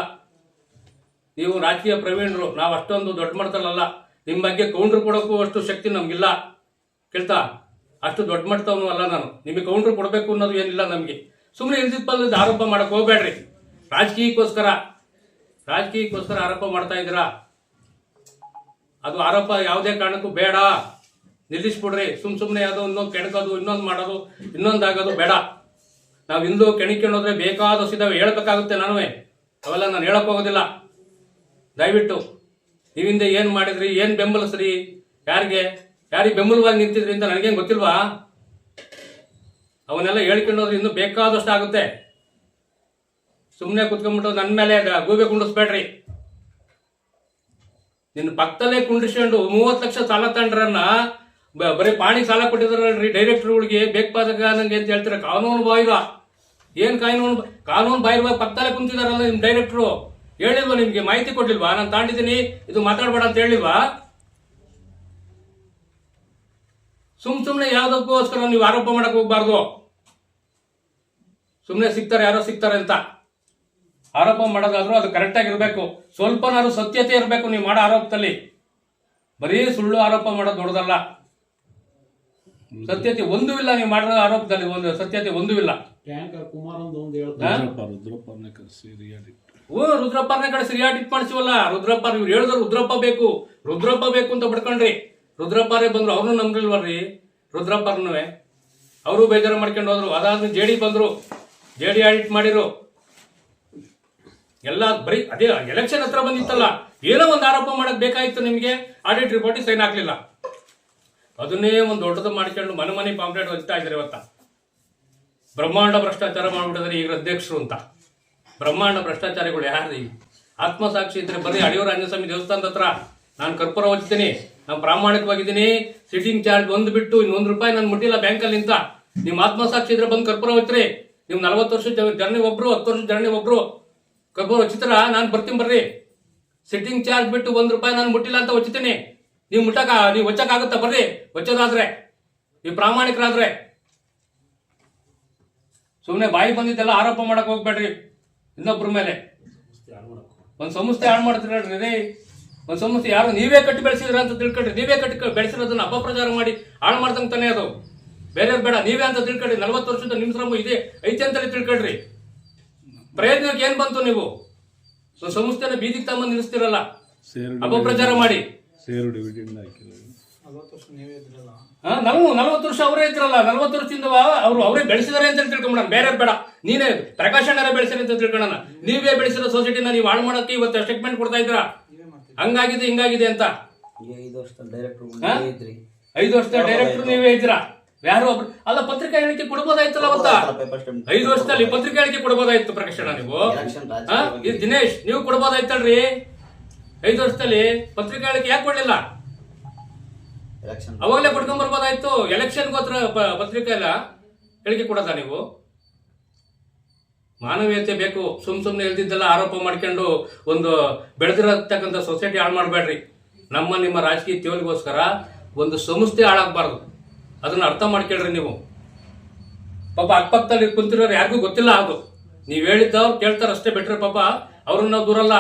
ನೀವು ರಾಜಕೀಯ ಪ್ರವೀಣರು, ನಾವು ಅಷ್ಟೊಂದು ದೊಡ್ಡ ಮಟ್ಟದಲ್ಲ ನಿಮ್ಮ ಬಗ್ಗೆ ಕೌಂಟ್ರ್ ಕೊಡೋಕ್ಕೂ ಅಷ್ಟು ಶಕ್ತಿ ನಮಗಿಲ್ಲ. ಕೇಳ್ತಾ? ಅಷ್ಟು ದೊಡ್ಡ ಮಟ್ಟದವನು ಅಲ್ಲ ನಾನು. ನಿಮಗೆ ಕೌಂಟ್ರ್ ಕೊಡಬೇಕು ಅನ್ನೋದು ಏನಿಲ್ಲ ನಮಗೆ. ಸುಮ್ಮನೆ ಇಲ್ದಿದ್ದ ಆರೋಪ ಮಾಡಕ್ ಹೋಗ್ಬೇಡ್ರಿ. ರಾಜಕೀಯಕ್ಕೋಸ್ಕರ ರಾಜಕೀಯಕ್ಕೋಸ್ಕರ ಆರೋಪ ಮಾಡ್ತಾ ಇದ್ದೀರಾ? ಅದು ಆರೋಪ ಯಾವುದೇ ಕಾರಣಕ್ಕೂ ಬೇಡ. ನಿಲ್ಲಿಸ್ಬಿಡ್ರಿ ಸುಮ್ ಸುಮ್ಮನೆ ಅದು ಇನ್ನೊಂದು ಕೆಣಕೋದು, ಇನ್ನೊಂದು ಮಾಡೋದು ಇನ್ನೊಂದು ಆಗೋದು ಬೇಡ. ನಾವು ಇಂದು ಕೆಣಿಕೊಂಡೋದ್ರೆ ಬೇಕಾದಷ್ಟು ಇದಾವೆ ಹೇಳ್ಬೇಕಾಗುತ್ತೆ ನಾನು ಅವೆಲ್ಲ ನಾನು ಹೇಳಕ್ ಹೋಗೋದಿಲ್ಲ. ದಯವಿಟ್ಟು ನೀವಿಂದ ಏನ್ ಮಾಡಿದ್ರಿ, ಏನ್ ಬೆಂಬಲಿಸ್ರಿ? ಯಾರಿಗೆ? ಯಾರಿಗೆ ಬೆಂಬಲವಾಗಿ ನಿಂತಿದ್ರಿ ಅಂತ ನನಗೇನು ಗೊತ್ತಿಲ್ವಾ? ಅವನ್ನೆಲ್ಲ ಹೇಳ್ಕೊಂಡೋದ್ರೆ ಇನ್ನೂ ಬೇಕಾದಷ್ಟು ಆಗುತ್ತೆ. ಸುಮ್ಮನೆ ಕುತ್ಕೊಂಡ್ಬಿಟ್ಟು ನನ್ನ ಮೇಲೆ ಗೂಬೆ ಕುಂಡಿಸ್ಬೇಡ್ರಿ. ನಿನ್ನ ಪಕ್ಕದಲ್ಲೇ ಕುಂಡಿಸ್ಕೊಂಡು ಮೂವತ್ತು ಲಕ್ಷ ಸಾಲ ತಂಡ್ರನ್ನ ಬರೀ ಪಾಣಿ ಸಾಲ ಕೊಟ್ಟಿದ್ರಲ್ರಿ ಡೈರೆಕ್ಟರ್ಗಳಿಗೆ ಬೇಕಾದಾಗ ನಂಗೆ ಅಂತ ಹೇಳ್ತಾರೆ. ಕಾನೂನು ಬಾಯಿರ ಏನ್ ಕಾನೂನು ಕಾನೂನು ಬಾಯಿರುವ ಪಕ್ಕದಲ್ಲೇ ಕುಂತಿದಾರಲ್ಲ ನಿಮ್ ಡೈರೆಕ್ಟ್ರು. ಹೇಳಿಲ್ವಾ ನಿಮ್ಗೆ? ಮಾಹಿತಿ ಕೊಡ್ಲಿಲ್ವಾ? ನಾನು ತಾಂಡಿದ್ದೀನಿ. ಇದು ಮಾತಾಡ್ಬೇಡ ಅಂತ ಹೇಳಿಲ್ವಾ? ಸುಮ್ ಸುಮ್ನೆ ಯಾವ್ದಕ್ಕೋಸ್ಕರ ನೀವು ಆರೋಪ ಮಾಡಕ್ ಹೋಗ್ಬಾರ್ದು. ಸುಮ್ನೆ ಸಿಗ್ತಾರೆ, ಯಾರೋ ಸಿಗ್ತಾರೆ ಅಂತ. ಆರೋಪ ಮಾಡೋದಾದ್ರೂ ಅದು ಕರೆಕ್ಟ್ ಇರಬೇಕು. ಸ್ವಲ್ಪನಾದ್ರು ಸತ್ಯತೆ ಇರಬೇಕು ನೀವು ಮಾಡೋ ಆರೋಪದಲ್ಲಿ. ಬರೀ ಸುಳ್ಳು ಆರೋಪ ಮಾಡೋದು ದೊಡ್ಡದಲ್ಲ. ಸತ್ಯತೆ ಒಂದೂ ಇಲ್ಲ ನೀವು ಮಾಡಿರೋ ಆರೋಪದಲ್ಲಿ ಒಂದು ಸತ್ಯತೆ ಒಂದೂ ಇಲ್ಲ? ಓ ರುದ್ರಪ್ಪನೇ ಕಡೆ ರಿಯಾಡಿಟ್ ಮಾಡಿಸಿವಲ್ಲ. ರುದ್ರಪ್ಪ ನೀವು ಹೇಳಿದ್ರು ರುದ್ರಪ್ಪ ಬೇಕು. ರುದ್ರಪ್ಪ ಬೇಕು ಅಂತ ಬಡ್ಕೊಂಡ್ರಿ ರುದ್ರಪ್ಪರೇ ಬಂದ್ರು. ಅವ್ರನ್ನೂ ನಂಬಿಲ್ವಲ್ರಿ ರುದ್ರಪ್ಪರ್ನೂ ಅವರು ಬೇಜಾರು ಮಾಡ್ಕೊಂಡು ಹೋದ್ರು. ಅದಾದ್ಮೇಲೆ ಜೆ ಡಿ ಬಂದ್ರು. ಜೆ ಡಿ ಆಡಿಟ್ ಮಾಡಿರು. ಎಲ್ಲ ಬರೀ ಅದೇ ಎಲೆಕ್ಷನ್ ಹತ್ರ ಬಂದಿತ್ತಲ್ಲ. ಏನೋ ಒಂದು ಆರೋಪ ಮಾಡಕ್ ಬೇಕಾಗಿತ್ತು ನಿಮಗೆ. ಆಡಿಟ್ ರಿಪೋರ್ಟ್ ಸೈನ್ ಆಗ್ಲಿಲ್ಲ ಅದನ್ನೇ ಒಂದು ದೊಡ್ಡದು ಮಾಡ್ಕೊಂಡು ಮನೆ ಮನೆ ಪಾಂಪ್ಲೆಟ್ ಹಂಚ್ತಾ ಇದ್ದಾರೆ ಇವತ್ತ. ಬ್ರಹ್ಮಾಂಡ ಭ್ರಷ್ಟಾಚಾರ ಮಾಡ್ಬಿಟ್ಟಿದ್ರೆ ಈಗ ಅಧ್ಯಕ್ಷರು ಅಂತ. ಬ್ರಹ್ಮಾಂಡ ಭ್ರಷ್ಟಾಚಾರಿಗಳು ಯಾರು ಈಗ ಆತ್ಮಸಾಕ್ಷಿ ಇದ್ರೆ ಬರೀ ಅಡಿಯೋರ ಆಂಜನೇಯಸ್ವಾಮಿ ದೇವಸ್ಥಾನದ ಹತ್ರ. ನಾನು ಕರ್ಪೂರ ಹಚ್ತೀನಿ ನಾನು ಪ್ರಾಮಾಣಿಕವಾಗಿದ್ದೀನಿ. ಸಿಟ್ಟಿಂಗ್ ಚಾರ್ಜ್ ಒಂದು ಬಿಟ್ಟು ಇನ್ನೊಂದು ರೂಪಾಯಿ ನಾನು ಮುಟ್ಟಿಲ್ಲ ಬ್ಯಾಂಕಲ್ಲಿ ನಿಂತ ನಿಮ್ಮ ಆತ್ಮಸಾಕ್ಷಿ ಇದ್ರೆ ಬಂದು ಕರ್ಪೂರ ಹೋಯ್ತ್ರಿ ನೀವು ನಲವತ್ತು ವರ್ಷ ಜರ್ನಿ ಒಬ್ರು, ಹತ್ತು ವರ್ಷ ಜರ್ನಿ ಒಬ್ರು. ಕರ್ಪೂರ ಹಚ್ಚಿತ್ರ ನಾನು ಬರ್ತೀನಿ ಬರ್ರಿ. ಸಿಟ್ಟಿಂಗ್ ಚಾರ್ಜ್ ಬಿಟ್ಟು ಒಂದು ರೂಪಾಯಿ ನಾನು ಮುಟ್ಟಿಲ್ಲ ಅಂತ ಹೊಚ್ತೀನಿ ನೀವು ಮುಟ್ಟಕ, ನೀವು ಹೊಚ್ಚಕ್ಕಾಗುತ್ತಾ ಬರ್ರಿ. ಹೊಚ್ಚೋದಾದ್ರೆ ನೀವು ಪ್ರಾಮಾಣಿಕರಾದ್ರೆ. ಸುಮ್ಮನೆ ಬಾಯಿ ಬಂದಿದ್ದೆಲ್ಲ ಆರೋಪ ಮಾಡಕ್ ಹೋಗ್ಬೇಡ್ರಿ, ಇನ್ನೊಬ್ರ ಮೇಲೆ. ಒಂದು ಸಂಸ್ಥೆ ಹಾಳು ಮಾಡ್ತೀರಲ್ರಿ ರೀ. ಒಂದು ಸಂಸ್ಥೆ ಯಾರು ನೀವೇ ಕಟ್ಟಿ ಬೆಳೆಸಿದ್ರ ಅಂತ ತಿಳ್ಕೊಳ್ರಿ. ನೀವೇ ಕಟ್ಟಿ ಬೆಳೆಸಿರೋದನ್ನ ಅಪಪ್ರಚಾರ ಮಾಡಿ ಹಾಳು ಮಾಡ್ದಂಗೆ ತಾನೇ ಅದು. ಬೇರೆಯವ್ರು ಬೇಡ, ನೀವೇ ಅಂತ ತಿಳ್ಕೊಳ್ರಿ. ನಲ್ವತ್ತು ವರ್ಷದ ನಿಮ್ಮ ಶ್ರಮ ಇದೆ, ಐತೆ ಅಂತಲೇ ತಿಳ್ಕೊಳ್ರಿ. ಪ್ರಯತ್ನಕ್ಕೆ ಏನ್ ಬಂತು ನೀವು? ಸಂಸ್ಥೆನ ಬೀದಿಗೆ ತಗೊಂಡ್ ನಿಲ್ಲಿಸ್ತಿರಲ್ಲ? ಅಪಪ್ರಚಾರ ಮಾಡಿ. ಸೇರು ಡಿವಿಡೆಂಡ್ ಹಾಕಿಲ್ಲ ನಾವು ನಲವತ್ತು ವರ್ಷ ಅವರೇ ಇದ್ರಲ್ಲ. ನಲವತ್ತು ವರ್ಷದಿಂದ ಅವರು ಅವರೇ ಬೆಳೆಸಿದಾರೆ ಅಂತ ತಿಳ್ಕೊಂಡ್ ಬೇರೆ ಬೇಡ. ನೀನೇ ಪ್ರಕಾಶ್ ಅಣ್ಣ ಬೆಳೆಸಿರಿ ಅಂತ ತಿಳ್ಕೊಳ್ಳೋಣ ನೀವೇ ಬೆಳೆಸಿರೋ ಸೊಸೈಟಿನ ನೀವು ಹಾಳು ಮಾಡೋಕೆ ಇವತ್ತು ಸ್ಟೇಟ್ಮೆಂಟ್ ಕೊಡ್ತಾ ಇದ್ರ ಹಂಗಾಗಿದೆ ಹಿಂಗಾಗಿದೆ ಅಂತ. ಐದು ವರ್ಷ ಡೈರೆಕ್ಟರ್ ನೀವೇ ಇದ್ರಿ. ಯಾರು ಒಬ್ರು ಅಲ್ಲ ಪತ್ರಿಕಾ ಹೇಳಿಕೆ ಕೊಡಬಹುದಾಯ್ತಲ್ಲ ಅವತ್ತ ಐದು ವರ್ಷದಲ್ಲಿ ಪತ್ರಿಕಾ ಹೇಳಿಕೆ ಕೊಡ್ಬೋದಾಯ್ತು ಪ್ರಕಾಶ್ ನೀವು? ಇದು ದಿನೇಶ್ ನೀವು ಕೊಡಬಹುದಾಯ್ತಲ್ರಿ ಐದು ವರ್ಷದಲ್ಲಿ ಪತ್ರಿಕಾ ಹೇಳಿಕೆ ಯಾಕೆ ಕೊಡ್ಲಿಲ್ಲ? ಅವಾಗಲೇ ಕೊಡ್ಕೊಂಡ್ ಬರ್ಬೋದಾಯ್ತು. ಎಲೆಕ್ಷನ್ ಗೋತ್ರ ಪತ್ರಿಕಾ ಎಲ್ಲ ಹೇಳಿಕೆ ಕೊಡೋದ ನೀವು? ಮಾನವೀಯತೆ ಬೇಕು. ಸುಮ್ ಸುಮ್ನೆ ಇಲ್ದಿದ್ದೆಲ್ಲ ಆರೋಪ ಮಾಡ್ಕೊಂಡು ಒಂದು ಬೆಳೆದಿರತಕ್ಕಂಥ ಸೊಸೈಟಿ ಹಾಳು ಮಾಡಬೇಡ್ರಿ. ನಮ್ಮ ನಿಮ್ಮ ರಾಜಕೀಯ ತೇವಲಿಗೋಸ್ಕರ ಒಂದು ಸಂಸ್ಥೆ ಹಾಳಾಗಬಾರ್ದು. ಅದನ್ನ ಅರ್ಥ ಮಾಡ್ಕೊಳ್ರಿ ನೀವು. ಪಾಪ ಅಕ್ಕಪಕ್ಕದಲ್ಲಿ ಕುಂತಿರೋರು ಯಾರಿಗೂ ಗೊತ್ತಿಲ್ಲ ಅದು. ನೀವು ಹೇಳಿದ್ದವ್ರು ಕೇಳ್ತಾರೆ ಅಷ್ಟೇ ಬಿಟ್ರೆ ಪಾಪ ಅವ್ರನ್ನ ನಾವು ದೂರಲ್ಲ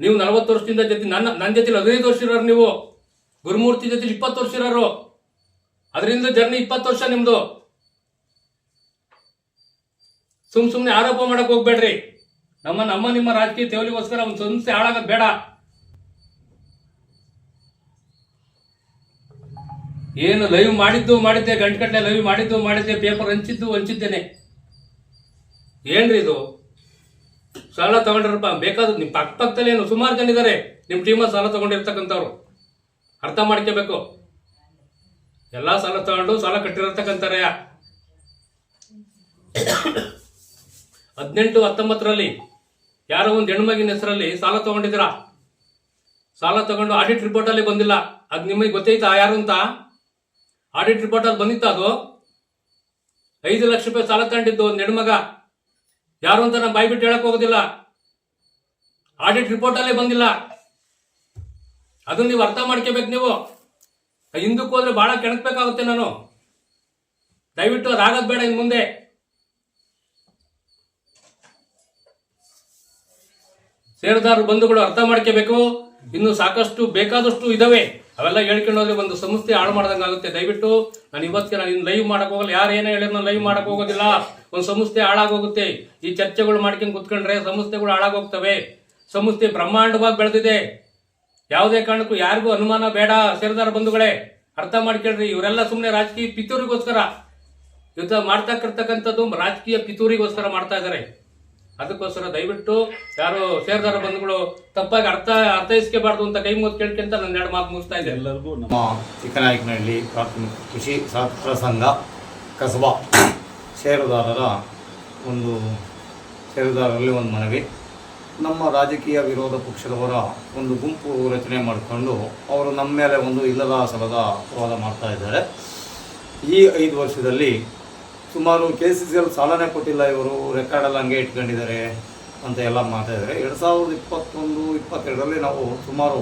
ನೀವು ನಲವತ್ತು ವರ್ಷದಿಂದ ಜೊತೆ ನನ್ನ ನನ್ನ ಜೊತೆಲಿ ಹದಿನೈದು ವರ್ಷ ಇರೋರು ನೀವು. ಗುರುಮೂರ್ತಿ ಜೊತೆ ಇಪ್ಪತ್ತು ವರ್ಷ ಇರೋರು. ಅದರಿಂದ ಜರ್ನಿ ಇಪ್ಪತ್ತು ವರ್ಷ ನಿಮ್ದು. ಸುಮ್ ಸುಮ್ಮನೆ ಆರೋಪ ಮಾಡಕ್ ಹೋಗ್ಬೇಡ್ರಿ. ನಮ್ಮ ನಮ್ಮ ನಿಮ್ಮ ರಾಜಕೀಯ ತೇವಲಿಗೋಸ್ಕರ ಒಂದು ಸಂಸ್ಥೆ ಹಾಳಾಗದ್ ಬೇಡ. ಏನು ಲೈವ್ ಮಾಡಿದ್ದು ಮಾಡಿದ್ದೆ, ಗಂಟೆ ಲೈವ್ ಮಾಡಿದ್ದು ಮಾಡಿದ್ದೆ, ಪೇಪರ್ ಹಂಚಿದ್ದು ಹಂಚಿದ್ದೇನೆ. ಏನ್ರಿ ಇದು? ಸಾಲ ತಗೊಂಡಿರಪ್ಪ, ಬೇಕಾದ್ರೆ ನಿಮ್ಮ ಪಕ್ಕ ಪಕ್ಕದಲ್ಲಿ ಏನು ಸುಮಾರು ಜನ ಇದ್ದಾರೆ ನಿಮ್ಮ ಟೀಮ ಸಾಲ ತಗೊಂಡಿರ್ತಕ್ಕಂಥವ್ರು. ಅರ್ಥ ಮಾಡ್ಕೋಬೇಕು. ಎಲ್ಲ ಸಾಲ ತಗೊಂಡು ಸಾಲ ಕಟ್ಟಿರತಕ್ಕಂತಾರೆ ಹದಿನೆಂಟು, ಹತ್ತೊಂಬತ್ತರಲ್ಲಿ ಯಾರೋ ಒಂದು ಹೆಣ್ಮಗಿನ ಹೆಸರಲ್ಲಿ ಸಾಲ ತಗೊಂಡಿದ್ದೀರಾ? ಸಾಲ ತಗೊಂಡು ಆಡಿಟ್ ರಿಪೋರ್ಟ್ ಅಲ್ಲಿ ಬಂದಿಲ್ಲ. ಅದು ನಿಮಗೆ ಗೊತ್ತೈತಾ ಯಾರು ಅಂತ? ಆಡಿಟ್ ರಿಪೋರ್ಟ್ ಅಲ್ಲಿ ಬಂದಿತ್ತ ಅದು. ಐದು ಲಕ್ಷ ರೂಪಾಯಿ ಸಾಲ ತಗೊಂಡಿದ್ದು ಒಂದು ಹೆಣ್ಮಗ. ಯಾರು ಅಂತ ನಾನು ಬಾಯ್ಬಿಟ್ಟು ಹೇಳಕ್ ಹೋಗೋದಿಲ್ಲ. ಆಡಿಟ್ ರಿಪೋರ್ಟ್ ಅಲ್ಲೇ ಬಂದಿಲ್ಲ. ಅದನ್ನ ನೀವು ಅರ್ಥ ಮಾಡ್ಕೋಬೇಕು ನೀವು. ಹಿಂದಕ್ಕೆ ಹೋದ್ರೆ ಬಹಳ ಕೆಣಕ್ಬೇಕಾಗುತ್ತೆ ನಾನು. ದಯವಿಟ್ಟು ಅದಾಗದ್ ಬೇಡ ಇನ್ ಮುಂದೆ. ಷೇರುದಾರರು ಬಂಧುಗಳು ಅರ್ಥ ಮಾಡ್ಕೋಬೇಕು. ಇನ್ನು ಸಾಕಷ್ಟು ಬೇಕಾದಷ್ಟು ಇದಾವೆ. ಅವೆಲ್ಲ ಹೇಳ್ಕೊಂಡು ಹೋದ್ರೆ ಒಂದು ಸಂಸ್ಥೆ ಹಾಳು ಮಾಡ್ದಂಗೆ ಆಗುತ್ತೆ. ದಯವಿಟ್ಟು ನಾನು ಇವತ್ತಿಗೆ ನಾನು ಲೈವ್ ಮಾಡಕ್ ಹೋಗಲ್ಲ. ಯಾರು ಏನೇ ಹೇಳಿದ್ರು ನಾನು ಲೈವ್ ಮಾಡಕ್ ಹೋಗೋದಿಲ್ಲ. ಒಂದು ಸಂಸ್ಥೆ ಹಾಳಾಗೋಗುತ್ತೆ. ಈ ಚರ್ಚೆಗಳು ಮಾಡ್ಕೊಂಡು ಕುತ್ಕೊಂಡ್ರೆ ಸಂಸ್ಥೆಗಳು ಹಾಳಾಗೋಗ್ತವೆ. ಸಂಸ್ಥೆ ಬ್ರಹ್ಮಾಂಡವಾಗಿ ಬೆಳೆದಿದೆ. ಯಾವುದೇ ಕಾರಣಕ್ಕೂ ಯಾರಿಗೂ ಅನುಮಾನ ಬೇಡ. ಸೇರಿದಾರ ಬಂಧುಗಳೇ, ಅರ್ಥ ಮಾಡ್ಕೊಳ್ರಿ. ಇವರೆಲ್ಲ ಸುಮ್ಮನೆ ರಾಜಕೀಯ ಪಿತೂರಿಗೋಸ್ಕರ. ಯುದ್ಧ ಮಾಡ್ತಕ್ಕಿರ್ತಕ್ಕಂಥದ್ದು ರಾಜಕೀಯ ಪಿತೂರಿಗೋಸ್ಕರ ಮಾಡ್ತಾ ಇದ್ದಾರೆ. ಅದಕ್ಕೋಸ್ಕರ ದಯವಿಟ್ಟು ಯಾರು ಸೇರ್ದಾರ ಬಂಧುಗಳು ತಪ್ಪಾಗಿ ಅರ್ಥ, ಅರ್ಥೈಸ್ಕೋಬಾರ್ದು ಅಂತ ಕೈ ಮುಗಿದು ಕೇಳ್ಕೊಂತ ನನ್ನ ಎರಡು ಮಾತು ಮುಗಿಸ್ತಾ ಇದೆ ಎಲ್ಲರಿಗೂ ನಮ್ಮ ಚಿಕ್ಕನಾಯಕನಹಳ್ಳಿ ಪ್ರಾಥಮಿಕ ಕೃಷಿ ಸಹಕಾರ ಸಂಘ ಕಸಬಾ ಷೇರುದಾರರ ಒಂದು ಷೇರುದಾರರಲ್ಲಿ ಒಂದು ಮನವಿ. ನಮ್ಮ ರಾಜಕೀಯ ವಿರೋಧ ಪಕ್ಷದವರ ಒಂದು ಗುಂಪು ರಚನೆ ಮಾಡಿಕೊಂಡು ಅವರು ನಮ್ಮ ಮೇಲೆ ಒಂದು ಇಲ್ಲದ ಸಲದ ವಾದ ಮಾಡ್ತಾ ಇದ್ದಾರೆ. ಈ ಐದು ವರ್ಷದಲ್ಲಿ ಸುಮಾರು ಕೆ ಸಿ ಸಿ ಎಲ್ ಸಾಲನೇ ಕೊಟ್ಟಿಲ್ಲ ಇವರು ರೆಕಾರ್ಡೆಲ್ಲ ಹಂಗೆ ಇಟ್ಕೊಂಡಿದ್ದಾರೆ ಅಂತ ಎಲ್ಲ ಮಾತಾಡಿದರೆ ಎರಡು ಸಾವಿರದ ಇಪ್ಪತ್ತೊಂದು ಇಪ್ಪತ್ತೆರಡರಲ್ಲಿ ನಾವು ಸುಮಾರು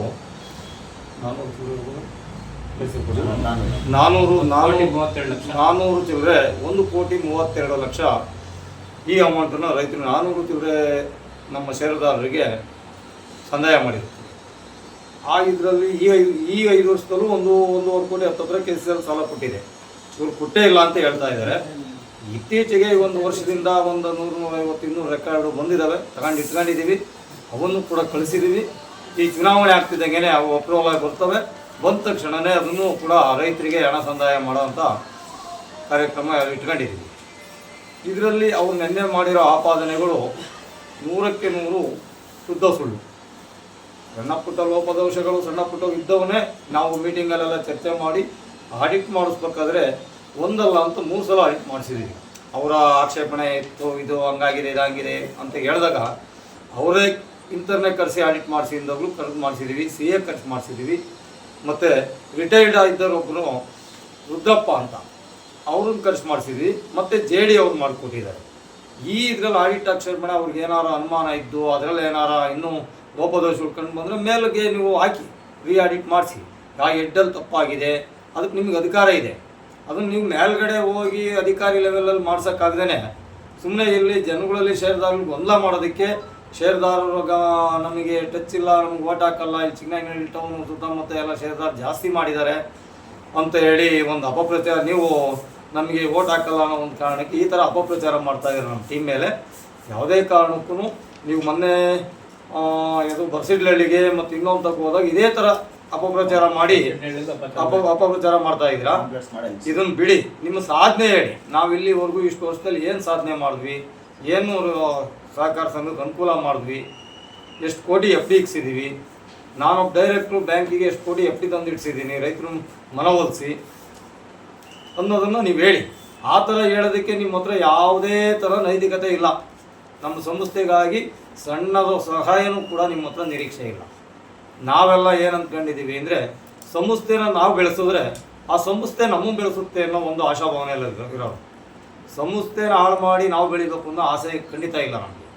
ನಾನ್ನೂರು ನಾನೂರು ಕೋಟಿ ನಾನೂರು ಮೂವತ್ತೆರಡು ಲಕ್ಷ. ನಾನ್ನೂರು ಚಿಲ್ಲರೆ ಒಂದು ಕೋಟಿ ಮೂವತ್ತೆರಡು ಲಕ್ಷ ಈ ಅಮೌಂಟನ್ನು ರೈತರು ನಾನ್ನೂರು ಚಿಲ್ಲರೆ ನಮ್ಮ ಷೇರುದಾರರಿಗೆ ಸಂದಾಯ ಮಾಡಿದ್ರು. ಆ ಇದರಲ್ಲಿ ಈ ಐದು ಈ ಐದು ವರ್ಷದಲ್ಲೂ ಒಂದು ಒಂದೂವರೆ ಕೋಟಿ ಹತ್ತತ್ರ ಕೆ ಸಿ ಎಲ್ ಸಾಲ ಕೊಟ್ಟಿದೆ. ಇವರು ಕೊಟ್ಟೇ ಇಲ್ಲ ಅಂತ ಹೇಳ್ತಾ ಇದ್ದಾರೆ. ಇತ್ತೀಚೆಗೆ ಒಂದು ವರ್ಷದಿಂದ ಒಂದು ನೂರು ನೂರೈವತ್ತು ಇನ್ನೂರು ರೆಕಾರ್ಡು ಬಂದಿದ್ದಾವೆ ತಗೊಂಡು ಇಟ್ಕೊಂಡಿದ್ದೀವಿ ಅವನ್ನು ಕೂಡ ಕಳಿಸಿದ್ದೀವಿ ಈ ಚುನಾವಣೆ ಆಗ್ತಿದ್ದಂಗೆ ಅವು ಅಪ್ರೂವಲ್ ಆಗಿ ಬರ್ತವೆ. ಬಂದ ತಕ್ಷಣವೇ ಅದನ್ನು ಕೂಡ ರೈತರಿಗೆ ಹಣ ಸಂದಾಯ ಮಾಡೋವಂಥ ಕಾರ್ಯಕ್ರಮ ಇಟ್ಕೊಂಡಿದ್ದೀವಿ ಇದರಲ್ಲಿ ಅವರು ನೆನ್ನೆ ಮಾಡಿರೋ ಆಪಾದನೆಗಳು ನೂರಕ್ಕೆ ನೂರು ಶುದ್ಧ ಸುಳ್ಳು. ಸಣ್ಣ ಪುಟ್ಟ ಲೋಪದೋಷಗಳು, ಸಣ್ಣ ಪುಟ್ಟ ಇದ್ದವನ್ನೇ ನಾವು ಮೀಟಿಂಗಲ್ಲೆಲ್ಲ ಚರ್ಚೆ ಮಾಡಿ ಆಡಿಟ್ ಮಾಡಿಸ್ಬೇಕಾದ್ರೆ ಒಂದಲ್ಲ ಅಂತ ಮೂರು ಸಲ ಮಾಡಿಸಿದ್ದೀವಿ ಅವರ ಆಕ್ಷೇಪಣೆ ಇತ್ತು, ಇದು ಹಂಗಾಗಿದೆ, ಇದಾಗಿದೆ ಅಂತ ಹೇಳಿದಾಗ ಅವರೇ ಇಂಥರನ್ನೇ ಕರೆಸಿ ಆಡಿಟ್ ಮಾಡಿಸಿದಾಗಲೂ ಕರೆದು ಮಾಡಿಸಿದ್ದೀವಿ ಸಿ ಎ ಖರ್ಚು ಮಾಡಿಸಿದ್ದೀವಿ ಮತ್ತು ರಿಟೈರ್ಡ್ ಆಗಿದ್ದರೊಬ್ಬರು ರುದ್ರಪ್ಪ ಅಂತ, ಅವ್ರನ್ನ ಖರ್ಚು ಮಾಡಿಸಿದ್ವಿ. ಮತ್ತು ಜೆ ಡಿ ಅವ್ರು ಮಾಡಿಕೊಟ್ಟಿದ್ದಾರೆ. ಈ ಇದ್ರಲ್ಲಿ ಆಡಿಟ್ ಆಕ್ಷೇಪಣೆ ಅವ್ರಿಗೆ ಏನಾರು ಅನುಮಾನ ಇದ್ದು ಅದರಲ್ಲಿ ಏನಾರ ಇನ್ನೂ ಲೋಪದೋಷ ಉಳ್ಕೊಂಡು ಬಂದರೆ ಮೇಲಿಗೆ ನೀವು ಹಾಕಿ ರೀ ಆಡಿಟ್ ಮಾಡಿಸಿ. ಆ ಎಡ್ಡಲ್ಲಿ ತಪ್ಪಾಗಿದೆ, ಅದಕ್ಕೆ ನಿಮಗೆ ಅಧಿಕಾರ ಇದೆ. ಅದನ್ನು ನೀವು ಮೇಲ್ಗಡೆ ಹೋಗಿ ಅಧಿಕಾರಿ ಲೆವೆಲಲ್ಲಿ ಮಾಡ್ಸೋಕ್ಕಾಗ್ದೇ ಸುಮ್ಮನೆ ಇಲ್ಲಿ ಜನಗಳಲ್ಲಿ ಷೇರ್ದಾರರಿಗೆ ಗೊಂದಲ ಮಾಡೋದಕ್ಕೆ ಷೇರ್ದಾರರು ನಮಗೆ ಟಚ್ ಇಲ್ಲ, ನಮ್ಗೆ ಓಟ್ ಹಾಕಲ್ಲ, ಇಲ್ಲಿ ಚಿಕ್ಕನಹಳ್ಳಿ ಟೌನ್ ಸುತ್ತಮುತ್ತ ಎಲ್ಲ ಷೇರ್ದಾರ ಜಾಸ್ತಿ ಮಾಡಿದ್ದಾರೆ ಅಂತ ಹೇಳಿ ಒಂದು ಅಪಪ್ರಚಾರ, ನೀವು ನಮಗೆ ಓಟ್ ಹಾಕಲ್ಲ ಅನ್ನೋ ಒಂದು ಕಾರಣಕ್ಕೆ ಈ ಥರ ಅಪಪ್ರಚಾರ ಮಾಡ್ತಾ ಇದ್ದಾರೆ ನಮ್ಮ ಟೀಮ್ ಮೇಲೆ. ಯಾವುದೇ ಕಾರಣಕ್ಕೂ ನೀವು ಮೊನ್ನೆ ಇದು ಬರ್ಸಿಡ್ಲಳ್ಳಿಗೆ ಮತ್ತು ಇನ್ನೊಂದಕ್ಕೆ ಹೋದಾಗ ಇದೇ ಥರ ಅಪಪ್ರಚಾರ ಮಾಡಿ, ಅಪ ಅಪಪ್ರಚಾರ ಮಾಡ್ತಾ ಇದ್ದೀರಾ? ಇದನ್ನ ಬಿಡಿ, ನಿಮ್ಮ ಸಾಧನೆ ಹೇಳಿ. ನಾವು ಇಲ್ಲಿವರೆಗೂ ಇಷ್ಟು ವರ್ಷದಲ್ಲಿ ಏನು ಸಾಧನೆ ಮಾಡಿದ್ವಿ? ಏನು ಸಹಕಾರ ಸಂಘಕ್ಕೆ ಅನುಕೂಲ ಮಾಡಿದ್ವಿ? ಎಷ್ಟು ಕೋಟಿ ಎಫ್ ಡಿ ಇಕ್ಸಿದ್ದೀವಿ ನಾನೊಬ್ಬ ಡೈರೆಕ್ಟ್ರು ಬ್ಯಾಂಕಿಗೆ ಎಷ್ಟು ಕೋಟಿ ಎಫ್ ಡಿ ತಂದು ಇಡ್ಸಿದ್ದೀನಿ ರೈತರು ಮನವೊಲಿಸಿ ಅನ್ನೋದನ್ನು ನೀವು ಹೇಳಿ. ಆ ಥರ ಹೇಳೋದಕ್ಕೆ ನಿಮ್ಮ ಹತ್ರ ಯಾವುದೇ ಥರ ನೈತಿಕತೆ ಇಲ್ಲ. ನಮ್ಮ ಸಂಸ್ಥೆಗಾಗಿ ಸಣ್ಣದ ಸಹಾಯನೂ ಕೂಡ ನಿಮ್ಮ ಹತ್ರ ನಿರೀಕ್ಷೆ ಇಲ್ಲ. ನಾವೆಲ್ಲ ಏನು ಅಂದ್ಕೊಂಡಿದ್ದೀವಿ ಅಂದರೆ ಸಂಸ್ಥೆನ ನಾವು ಬೆಳೆಸಿದ್ರೆ ಆ ಸಂಸ್ಥೆ ನಮ್ಮನ್ನು ಬೆಳೆಸುತ್ತೆ ಅನ್ನೋ ಒಂದು ಆಶಾಭಾವನೆ ಎಲ್ಲ ಇರೋರು ಸಂಸ್ಥೆನ ಹಾಳು ಮಾಡಿ ನಾವು ಬೆಳಿಬೇಕು ಅನ್ನೋ ಆಸೆ ಖಂಡಿತ ಇಲ್ಲ ನಮಗೆ.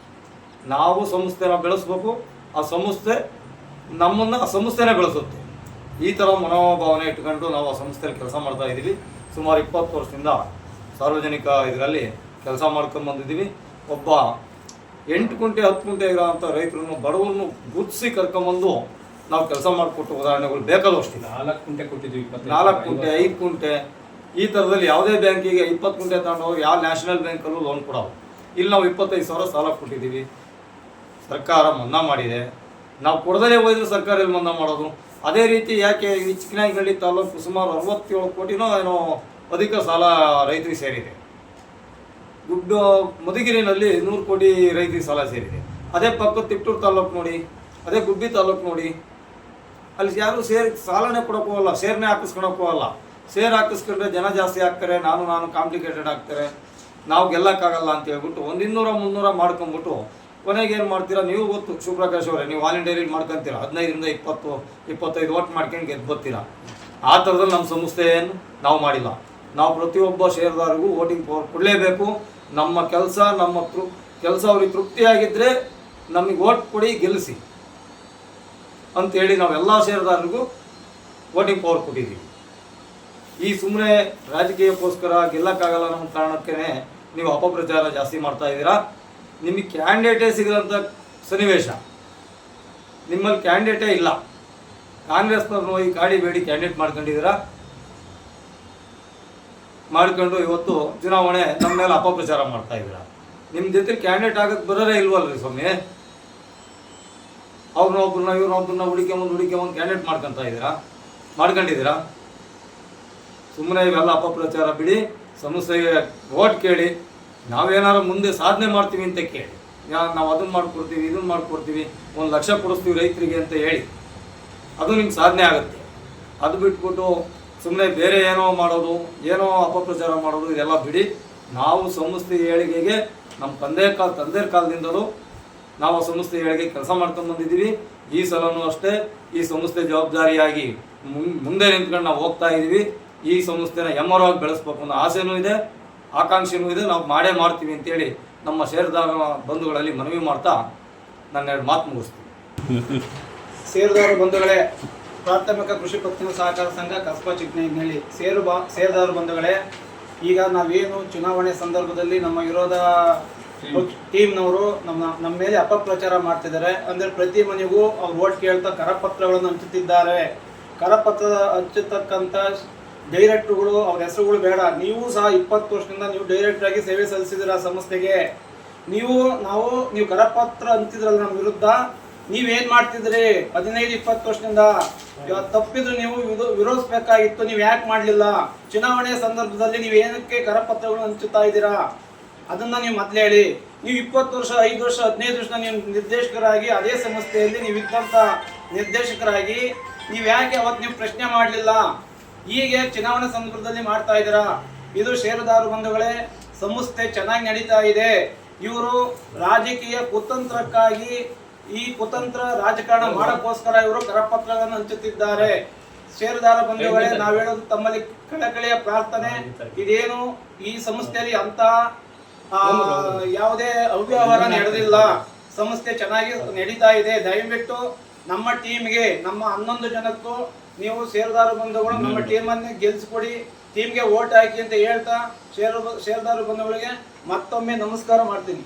ನಾವು ಸಂಸ್ಥೆನ ಬೆಳೆಸ್ಬೇಕು, ಆ ಸಂಸ್ಥೆ ನಮ್ಮನ್ನು ಆ ಸಂಸ್ಥೆನೇ ಬೆಳೆಸುತ್ತೆ. ಈ ಥರ ಮನೋಭಾವನೆ ಇಟ್ಕೊಂಡು ನಾವು ಆ ಸಂಸ್ಥೆಯಲ್ಲಿ ಕೆಲಸ ಮಾಡ್ತಾ ಇದ್ದೀವಿ. ಸುಮಾರು ಇಪ್ಪತ್ತು ವರ್ಷದಿಂದ ಸಾರ್ವಜನಿಕ ಇದರಲ್ಲಿ ಕೆಲಸ ಮಾಡ್ಕೊಂಡು ಬಂದಿದ್ದೀವಿ. ಒಬ್ಬ ಎಂಟು ಗುಂಟೆ ಹತ್ತು ಗುಂಟೆ ಇರೋ ಅಂಥ ರೈತರನ್ನು ಬಡವರನ್ನು ಗುರುತಿಸಿ ಕರ್ಕೊಂಬಂದು ನಾವು ಕೆಲಸ ಮಾಡಿಕೊಟ್ಟು ಉದಾಹರಣೆಗಳು ಬೇಕಾದಷ್ಟಿಲ್ಲ ನಾಲ್ಕು ಕುಂಟೆ ಕೊಟ್ಟಿದ್ವಿ ಇಪ್ಪತ್ತು ನಾಲ್ಕು ಕುಂಟೆ ಐದು ಕುಂಟೆ ಈ ಥರದಲ್ಲಿ ಯಾವುದೇ ಬ್ಯಾಂಕಿಗೆ ಇಪ್ಪತ್ತು ಕುಂಟೆ ತಗೊಂಡವ್ರು ಯಾವ ನ್ಯಾಷನಲ್ ಬ್ಯಾಂಕಲ್ಲೂ ಲೋನ್ ಕೊಡೋವು ಇಲ್ಲಿ ನಾವು ಇಪ್ಪತ್ತೈದು ಸಾವಿರ ಸಾಲ ಕೊಟ್ಟಿದ್ದೀವಿ. ಸರ್ಕಾರ ಮನ್ನಾ ಮಾಡಿದೆ. ನಾವು ಕೊಡದೇ ಹೋಯ್ದು ಸರ್ಕಾರ ಇಲ್ಲಿ ಮನ್ನಾ ಮಾಡೋದು? ಅದೇ ರೀತಿ ಯಾಕೆ ಈ ಚಿಕ್ಕನಹಳ್ಳಿ ತಾಲೂಕು ಸುಮಾರು ಅರವತ್ತೇಳು ಕೋಟಿನೋ ಏನೋ ಅಧಿಕ ಸಾಲ ರೈತರಿಗೆ ಸೇರಿದೆ. ದುಡ್ಡು ಮಧುಗಿರಿನಲ್ಲಿ ನೂರು ಕೋಟಿ ರೈತರಿಗೆ ಸಾಲ ಸೇರಿದೆ. ಅದೇ ಪಕ್ಕದ ತಿಪ್ಟೂರು ತಾಲೂಕು ನೋಡಿ ಅದೇ ಗುಬ್ಬಿ ತಾಲೂಕು ನೋಡಿ ಅಲ್ಲಿ ಯಾರು ಸೇರ್ ಸಾಲನೇ ಕೊಡೋಕೆ ಹೋಗಲ್ಲ ಶೇರ್ನೇ ಹಾಕಿಸ್ಕೊಳಕ್ಕೆ ಹೋಗಲ್ಲ ಸೇರ್ ಹಾಕಿಸ್ಕೊಂಡ್ರೆ ಜನ ಜಾಸ್ತಿ ಆಗ್ತಾರೆ, ನಾನು ನಾನು ಕಾಂಪ್ಲಿಕೇಟೆಡ್ ಆಗ್ತಾರೆ. ನಾವು ಗೆಲ್ಲಕ್ಕಾಗಲ್ಲ ಅಂತ ಹೇಳ್ಬಿಟ್ಟು ಒಂದು ಇನ್ನೂರ ಮುನ್ನೂರ ಮಾಡ್ಕೊಂಬಿಟ್ಟು ಕೊನೆಗೆ ಏನು ಮಾಡ್ತೀರಾ, ನೀವು ಗೊತ್ತು ಶಿವಪ್ರಕಾಶ್ ಅವರೇ, ನೀವು ವಾಲಂಟಿಯರಿಂಗ್ ಮಾಡ್ಕೊಂತೀರ? ಹದಿನೈದರಿಂದ ಇಪ್ಪತ್ತು, ಇಪ್ಪತ್ತೈದು ಓಟ್ ಮಾಡ್ಕೊಂಡು ಗೆದ್ದು ಬರ್ತೀರಾ? ಆ ಥರದಲ್ಲಿ ನಮ್ಮ ಸಂಸ್ಥೆ ಏನು? ನಾವು ಮಾಡಿಲ್ಲ. ನಾವು ಪ್ರತಿಯೊಬ್ಬ ಷೇರ್ದಾರಿಗೂ ವೋಟಿಂಗ್ ಪವರ್ ಕೊಡಲೇಬೇಕು. ನಮ್ಮ ಕೆಲಸ, ನಮ್ಮ ತೃ, ಕೆಲಸ ಅವ್ರಿಗೆ ತೃಪ್ತಿಯಾಗಿದ್ದರೆ ನಮಗೆ ಓಟ್ ಕೊಡಿ, ಗೆಲ್ಲಿಸಿ. ಅಂತೇಳಿ ನಾವೆಲ್ಲ ಷೇರುದಾರರಿಗೂ ವೋಟಿಂಗ್ ಪವರ್ ಕೊಟ್ಟಿದ್ದೀವಿ. ಈ ಸುಮ್ಮನೆ ರಾಜಕೀಯಕ್ಕೋಸ್ಕರ ಗೆಲ್ಲಕ್ಕಾಗಲ್ಲ ಅನ್ನೋ ಕಾರಣಕ್ಕೇ ನೀವು ಅಪಪ್ರಚಾರ ಜಾಸ್ತಿ ಮಾಡ್ತಾ ಇದ್ದೀರಾ? ನಿಮಗೆ ಕ್ಯಾಂಡಿಡೇಟೇ ಸಿಗದಂಥ ಸನ್ನಿವೇಶ. ನಿಮ್ಮಲ್ಲಿ ಕ್ಯಾಂಡಿಡೇಟೇ ಇಲ್ಲ. ಕಾಂಗ್ರೆಸ್ನವ್ರನ್ನ ಹೋಗಿ ಗಾಡಿ ಬೇಡಿ ಕ್ಯಾಂಡಿಡೇಟ್ ಮಾಡ್ಕೊಂಡಿದ್ದೀರಾ? ಮಾಡ್ಕೊಂಡು ಇವತ್ತು ಚುನಾವಣೆ ನಮ್ಮ ಮೇಲೆ ಅಪಪ್ರಚಾರ ಮಾಡ್ತಾ ಇದ್ದೀರಾ? ನಿಮ್ಮ ಜೊತೆ ಕ್ಯಾಂಡಿಡೇಟ್ ಆಗಕ್ಕೆ ಬರೋರೇ ಇಲ್ವಲ್ರಿ ಸ್ವಾಮಿ? ಅವ್ರನ್ನ ಒಬ್ರನ್ನ ಮುಂದೆ ಹುಡುಕೆ ಒಂದು ಕ್ಯಾಂಡಿಡೇಟ್ ಮಾಡ್ಕೊತಾ ಇದ್ದೀರಾ ಮಾಡ್ಕೊಂಡಿದ್ದೀರಾ ಸುಮ್ಮನೆ ಇವೆಲ್ಲ ಅಪಪ್ರಚಾರ ಬಿಡಿ ಸಂಸ್ಥೆಗೆ ಓಟ್ ಕೇಳಿ, ನಾವೇನಾರು ಮುಂದೆ ಸಾಧನೆ ಮಾಡ್ತೀವಿ ಅಂತ ಕೇಳಿ. ನಾವು ಅದನ್ನು ಮಾಡ್ಕೊಡ್ತೀವಿ ಇದನ್ನು ಮಾಡ್ಕೊಡ್ತೀವಿ, ಒಂದು ಲಕ್ಷ ಕೊಡಿಸ್ತೀವಿ ರೈತರಿಗೆ ಅಂತ ಹೇಳಿ. ಅದು ನಿಮ್ಗೆ ಸಾಧನೆ ಆಗುತ್ತೆ. ಅದು ಬಿಟ್ಬಿಟ್ಟು ಸುಮ್ಮನೆ ಬೇರೆ ಏನೋ ಮಾಡೋದು, ಏನೋ ಅಪಪ್ರಚಾರ ಮಾಡೋದು, ಇದೆಲ್ಲ ಬಿಡಿ. ನಾವು ಸಂಸ್ಥೆ ಏಳಿಗೆಗೆ ನಮ್ಮ ತಂದೆ ಕಾಲ ತಂದೆ ಕಾಲದಿಂದಲೂ ನಾವು ಆ ಸಂಸ್ಥೆ ಏಳಿಗೆ ಕೆಲಸ ಮಾಡ್ಕೊಂಡು ಬಂದಿದ್ದೀವಿ. ಈ ಸಲನೂ ಅಷ್ಟೇ, ಈ ಸಂಸ್ಥೆ ಜವಾಬ್ದಾರಿಯಾಗಿ ಮುಂದೆ ನಿಂತ್ಕೊಂಡು ನಾವು ಹೋಗ್ತಾ ಇದ್ದೀವಿ. ಈ ಸಂಸ್ಥೆನ ಎಮ್ಮರವಾಗಿ ಬೆಳೆಸ್ಬೇಕು ಅನ್ನೋ ಆಸೆನೂ ಇದೆ, ಆಕಾಂಕ್ಷೆನೂ ಇದೆ. ನಾವು ಮಾಡೇ ಮಾಡ್ತೀವಿ ಅಂತೇಳಿ ನಮ್ಮ ಷೇರುದಾರ ಬಂಧುಗಳಲ್ಲಿ ಮನವಿ ಮಾಡ್ತಾ ನನ್ನ ಎರಡು ಮಾತು ಮುಗಿಸ್ತೀನಿ. ಷೇರುದಾರ ಬಂಧುಗಳೇ, ಪ್ರಾಥಮಿಕ ಕೃಷಿ ಪತ್ತಿನ ಸಹಕಾರ ಸಂಘ ಕಸ್ಬಾ ಚಿಕ್ಕನಹಳ್ಳಿ ಸೇರು ಬಾ, ಷೇರುದಾರ ಬಂಧುಗಳೇ, ಈಗ ನಾವೇನು ಚುನಾವಣೆ ಸಂದರ್ಭದಲ್ಲಿ ನಮ್ಮ ವಿರೋಧ ಟೀಮ್ನವರು ನಮ್ಮ ನಮ್ಮ ಮೇಲೆ ಅಪಪ್ರಚಾರ ಮಾಡ್ತಿದ್ದಾರೆ. ಅಂದ್ರೆ ಪ್ರತಿ ಮನೆಗೂ ಅವ್ರು ಓಟ್ ಕೇಳ್ತಾ ಕರಪತ್ರಗಳನ್ನು ಹಂಚುತ್ತಿದ್ದಾರೆ. ಕರಪತ್ರ ಹಂಚತಕ್ಕಂಥ ಡೈರೆಕ್ಟ್ರುಗಳು, ಅವ್ರ ಹೆಸರುಗಳು ಬೇಡ. ನೀವು ಸಹ ಇಪ್ಪತ್ತು ವರ್ಷದಿಂದ ನೀವು ಡೈರೆಕ್ಟ್ ಆಗಿ ಸೇವೆ ಸಲ್ಲಿಸಿದಿರ ಸಂಸ್ಥೆಗೆ? ನೀವು, ನಾವು, ನೀವು ಕರಪತ್ರ ಹಂಚಿದ್ರಲ್ಲ ನಮ್ಮ ವಿರುದ್ಧ? ನೀವೇನ್ ಮಾಡ್ತಿದ್ರಿ? ಹದಿನೈದು, ಇಪ್ಪತ್ತು ವರ್ಷದಿಂದ? ಇವತ್ತು ತಪ್ಪಿದ್ರು ನೀವು ವಿರೋಧಿಸಬೇಕಾಗಿತ್ತು, ನೀವು ಯಾಕೆ ಮಾಡಲಿಲ್ಲ? ಚುನಾವಣೆ ಸಂದರ್ಭದಲ್ಲಿ ನೀವು ಏನಕ್ಕೆ ಕರಪತ್ರಗಳು ಹಂಚುತ್ತಾ ಇದ್ದೀರಾ? ಅದನ್ನ ನೀವು ಮೊದಲೇ ಹೇಳಿ. ನೀವು ಇಪ್ಪತ್ತು ವರ್ಷ, ಐದು ವರ್ಷ, ಹದಿನೈದು ವರ್ಷ ನೀವು ನಿರ್ದೇಶಕರಾಗಿ ಅದೇ ಸಂಸ್ಥೆಯಲ್ಲಿ ನೀವು ಇದ್ದಂತ ನಿರ್ದೇಶಕರಾಗಿ ನೀವು ಯಾಕೆ ಅವತ್ತು ನೀವು ಪ್ರಶ್ನೆ ಮಾಡಲಿಲ್ಲ? ಹೀಗೆ ಚುನಾವಣೆ ಸಂದರ್ಭದಲ್ಲಿ ಮಾಡ್ತಾ ಇದ್ದೀರಾ? ಇದು ಷೇರುದಾರು ಬಂಧುಗಳೇ, ಸಂಸ್ಥೆ ಚೆನ್ನಾಗಿ ನಡೀತಾ ಇದೆ. ಇವರು ರಾಜಕೀಯ ಕುತಂತ್ರಕ್ಕಾಗಿ ಈ ಕುತಂತ್ರ ರಾಜಕಾರಣ ಮಾಡೋಕ್ಕೋಸ್ಕರ ಇವರು ಕರಪತ್ರಗಳನ್ನು ಹಂಚುತ್ತಿದ್ದಾರೆ. ಷೇರುದಾರ ಬಂಧುಗಳೇ, ನಾವು ಹೇಳೋದು ತಮ್ಮಲ್ಲಿ ಕಳಕಳಿಯ ಪ್ರಾರ್ಥನೆ. ಇದೇನು ಈ ಸಂಸ್ಥೆಯಲ್ಲಿ ಅಂತ ಯಾವುದೇ ಅವ್ಯವಹಾರ ನಡೆದಿಲ್ಲ. ಸಂಸ್ಥೆ ಚೆನ್ನಾಗಿ ನಡೀತಾ ಇದೆ. ದಯವಿಟ್ಟು ನಮ್ಮ ಟೀಮ್ಗೆ ನಮ್ಮ ಹನ್ನೊಂದು ಜನಕ್ಕೂ ನೀವು ಷೇರುದಾರ ಬಂಧುಗಳು ನಮ್ಮ ಟೀಮ್ ಟೀಮನ್ನು ಗೆಲ್ಲಿಸ್ಕೊಡಿ ಟೀಮ್ಗೆ ಓಟ್ ಹಾಕಿ ಅಂತ ಹೇಳ್ತಾ ಷೇರು ಷೇರುದಾರ ಬಂಧುಗಳಿಗೆ ಮತ್ತೊಮ್ಮೆ ನಮಸ್ಕಾರ ಮಾಡ್ತೀನಿ.